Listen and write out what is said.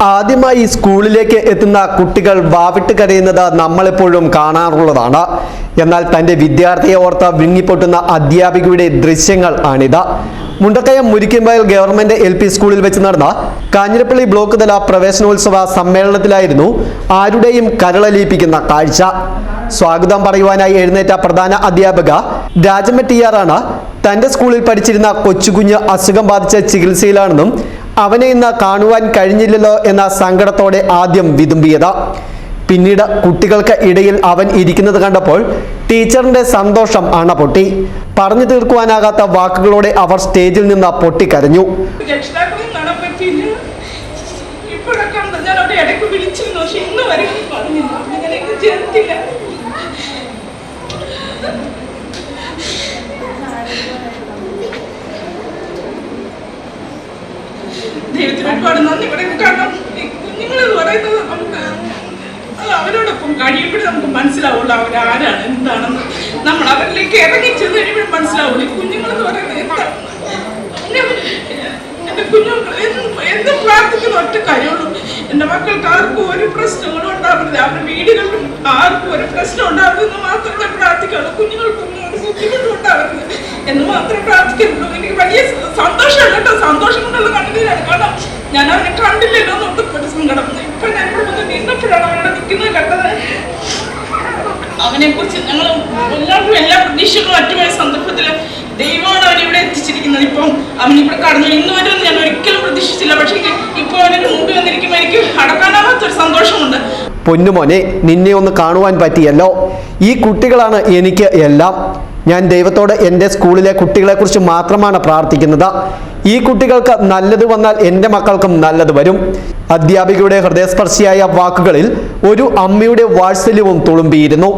ആദ്യമായി സ്കൂളിലേക്ക് എത്തുന്ന കുട്ടികൾ വാവിട്ട് കരയുന്നത് നമ്മളെപ്പോഴും കാണാറുള്ളതാണ്. എന്നാൽ തന്റെ വിദ്യാർത്ഥിയെ ഓർത്ത് വിങ്ങിപ്പൊട്ടുന്ന അധ്യാപികയുടെ ദൃശ്യങ്ങൾ ആണിത്. Mundakayam Murikkumvayal government L P സ്കൂളിൽ വെച്ച് നടന്ന കാഞ്ഞിരപ്പള്ളി ബ്ലോക്ക് തല പ്രവേശനോത്സവ സമ്മേളനത്തിലായിരുന്നു ആരുടെയും കരളലിയിപ്പിക്കുന്ന കാഴ്ച. സ്വാഗതം പറയുവാനായി എഴുന്നേറ്റ പ്രധാന അധ്യാപക രാജമ്മ ടി ആറാണ് തന്റെ സ്കൂളിൽ പഠിച്ചിരുന്ന കൊച്ചുകുഞ്ഞ് അസുഖം ബാധിച്ച ചികിത്സയിലാണെന്നും അവനെ ഇന്ന് കാണുവാൻ കഴിഞ്ഞില്ലല്ലോ എന്ന സങ്കടത്തോടെ ആദ്യം വിതുമ്പിയത്. പിന്നീട് കുട്ടികൾക്ക് ഇടയിൽ അവൻ ഇരിക്കുന്നത് കണ്ടപ്പോൾ ടീച്ചറിന്റെ സന്തോഷം അണ പൊട്ടി. പറഞ്ഞു തീർക്കുവാനാകാത്ത വാക്കുകളോടെ അവർ സ്റ്റേജിൽ നിന്ന് പൊട്ടിക്കരഞ്ഞു ഇന്ന് ഒരുപാട് നന്ദി. പറയും കാരണം കുഞ്ഞുങ്ങൾ എന്ന് പറയുന്നത് നമുക്ക് അത് അവരോടൊപ്പം കഴിയുമ്പോഴേ നമുക്ക് മനസ്സിലാവുള്ളൂ അവരാരാണ് എന്താണെന്ന്. നമ്മൾ അവരിലേക്ക് ഇറങ്ങി ചെന്ന് കഴിയുമ്പോഴും മനസ്സിലാവുള്ളൂ. ഈ കുഞ്ഞുങ്ങൾ എന്ന് പറയുന്നത് എന്റെ കുഞ്ഞുങ്ങൾ എന്ത് എന്ത് പ്രാർത്ഥിക്കുന്ന ഒറ്റ കാര്യമുള്ളൂ. എന്റെ മക്കൾക്ക് ആർക്കും ഒരു പ്രശ്നങ്ങളും ഉണ്ടാവരുത്. അവരുടെ വീടുകളിലും ആർക്കും ഒരു പ്രശ്നം ഉണ്ടാവരുതെന്ന് മാത്രമേ പ്രാർത്ഥിക്കുള്ളൂ ഉണ്ടാവരുത് എന്ന് മാത്രമേ പ്രാർത്ഥിക്കുന്നുള്ളൂ. എനിക്ക് വലിയ സന്തോഷമാണ് കേട്ടോ. സന്തോഷം കൊണ്ടുള്ള കണ്ണുനീരാണ്. കാരണം ഞാൻ അവനെ കണ്ടില്ലല്ലോ എന്ന് ഒരു സങ്കടം ഇപ്പൊ ഞാൻ ഇവിടെ വന്ന് നിന്നപ്പോഴാണ് അവനോട് നിൽക്കുന്നത് കണ്ടത്. അവനെ കുറിച്ച് ഞങ്ങൾ എല്ലാവർക്കും എല്ലാ പ്രതീക്ഷകളും അറ്റുമായ സന്ദർഭത്തിൽ ദൈവമാണ് അവനെ ഇവിടെ എത്തിച്ചിരിക്കുന്നത്. ഇപ്പം അവൻ ഇവിടെ കടന്നു. ഇന്ന് വരെ ഞാൻ ഒരിക്കലും പ്രതീക്ഷിച്ചില്ല. പക്ഷേ ഇപ്പോൾ അവന്റെ മുമ്പിൽ വന്നിരിക്കുമ്പോൾ എനിക്ക് അടക്കാനാവാത്തൊരു സന്തോഷമുണ്ട്. പൊന്നുമോനെ നിന്നെ ഒന്ന് കാണുവാൻ പറ്റിയല്ലോ. ഈ കുട്ടികളാണ് എനിക്ക് എല്ലാം. ഞാൻ ദൈവത്തോട് എന്റെ സ്കൂളിലെ കുട്ടികളെക്കുറിച്ച് മാത്രമാണ് പ്രാർത്ഥിക്കുന്നത്. ഈ കുട്ടികൾക്ക് നല്ലത് വന്നാൽ എന്റെ മക്കൾക്കും നല്ലത് വരും. അധ്യാപികയുടെ ഹൃദയസ്പർശിയായ വാക്കുകളിൽ ഒരു അമ്മയുടെ വാത്സല്യവും തുളുമ്പിയിരുന്നു.